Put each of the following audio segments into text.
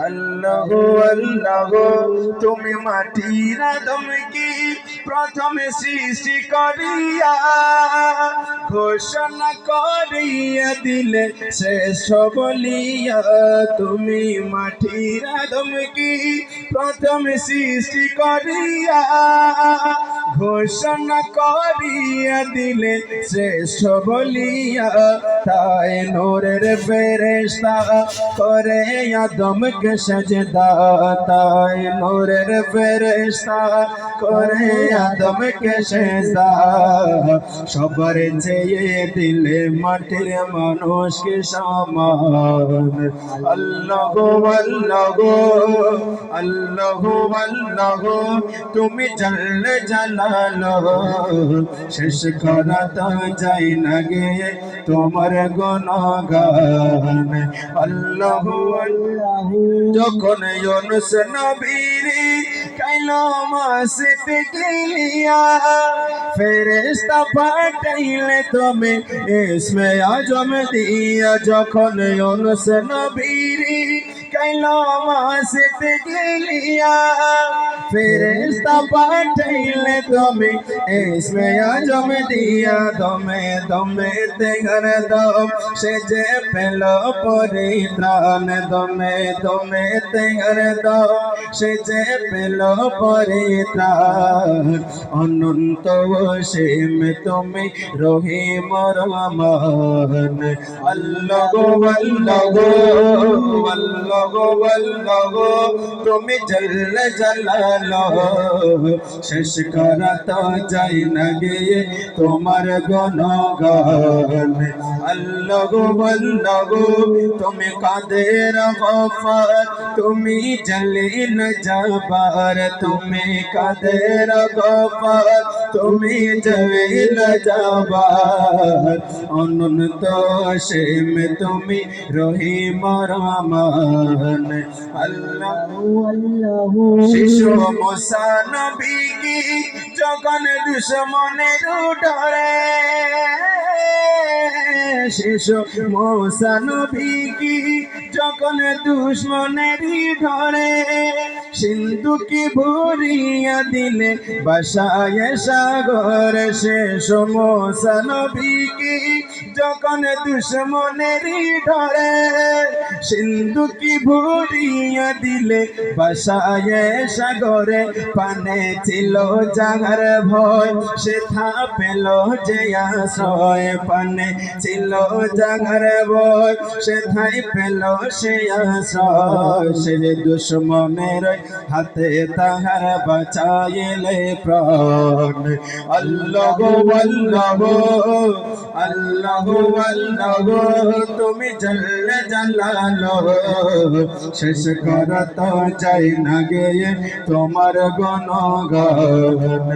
আল্লাহ আল্লাহ, তুমি মাটির আদমকে প্রথমে সৃষ্টি করিয়া ঘোষণা করিয়া দিলে শেষ বলিয়া তুমি মাটির আদমকে প্রথমে সৃষ্টি করিয়া ঘোষণা করিয়া দিলে শ্রেষ্ঠ বলিয়া তাই নোরের ফেরেশতা করে আদমকে সাজদা। তাই নোরের ফেরেশতা করে আদমকে সাজদা। সবার চেয়ে দিলে মাটির মানুষকে সমান। আল্লাহ আল্লাহ আল্লাহ আল্লাহ, তুমি জানলে জানালো শেষ করা তো যাই না গে, তোমার গণগান। আল্লাহ যখন ইউনুস নবীরি কাইলো মাসিতে গিলিয়া ফেরেশতা পাঠাইলে তুমি ইসমে আজম দিয়া। যখন ইউনুস নবীরি কাইলো মাসিতে গিলিয়া ফেরেশতা পাঠাইলে তুমি ইসমে আজম দিয়া দমে দমে তেগর দম সে যে পেল পরিত্রাণ দমে দমে তেগর দম সে যে পেল পরিত্রাণ অনন্ত সীম তুমি রহিম রহমান আল্লাহ গো আল্লাহ গো আল্লাহ গো আল্লাহ তুমি জল জলালো। শেষ করা যাই না গিয়ে তোমার গণগান। আল্লাহ গো আল্লাহ গো তুমি কাদের গফার? তুমি জলিল জবার তুমি কাদের গফার? তুমি জলিল জবার অনন্ত সীম তুমি রহিম রহমান। আল্লাহ শিশু মোসা নবী কি যখন দুশ্মনের ডরে শিশু মোসা নবী যখন দুশ্মনের ধরে সিন্ধু কি ভরিয়া দিলে, বাসায় সাগর শেষ মোসা নবী কি যখন দুশ্মনের ধরে সিন্ধু কি ভরিয়া দিলে, বাসায় সাগরে পানে ছিল জাগার ভয়। সে থা পেল যে আশ্রয়, পানে ছিল জাগার ভয়। সে থাই পেল সে আশ্রয়, সে দুশ্মনের হাতে তাহার বাঁচাইলে প্রাণ। আল্লাহ আল্লাহ আল্লাহ আল্লাহ, তুমি জল্লে জালালো। শেষ করত যাই না গে তোমার গণগান।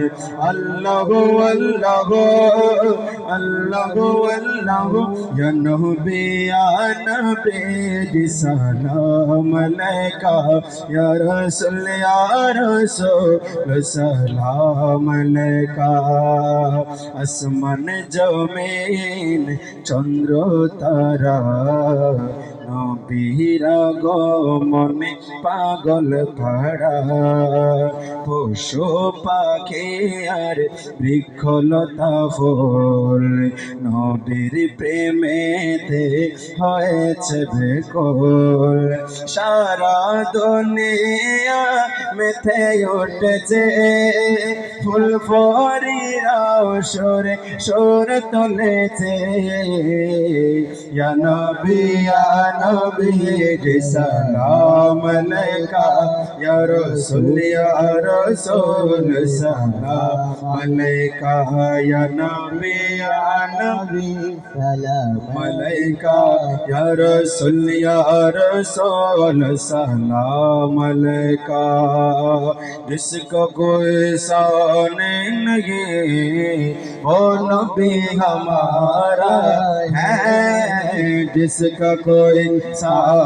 আল্লাহ আল্লাহ আল্লাহ আল্লাহ নবী, ইয়া নবী দি সালাম আলাইকা ইয়া রাসূল ইয়া রাসূল সালাম আলাইকা আসমান জমিন চন্দ্র তারা নবীরা পাগল ভাড়া পশু পাখি আর বৃক্ষলতা ফুল। নবীর প্রেমেতে হয়েছে বেকল সারা দুনিয়া মেথে উঠেছে ফুল ফরিরাও সরে সর তুলেছে ইয়া নবী ইয়া নবী সালাম আলাইকা ইয়া রাসূল ইয়া রাসূল সালাম আলাইকা ইয়া নবী ইয়া নবী সালাম मलाइका या रसूल या रसूल सलाम अलैका जिसको कोई शान नहीं वो नबी हमारा है जिसका कोई सा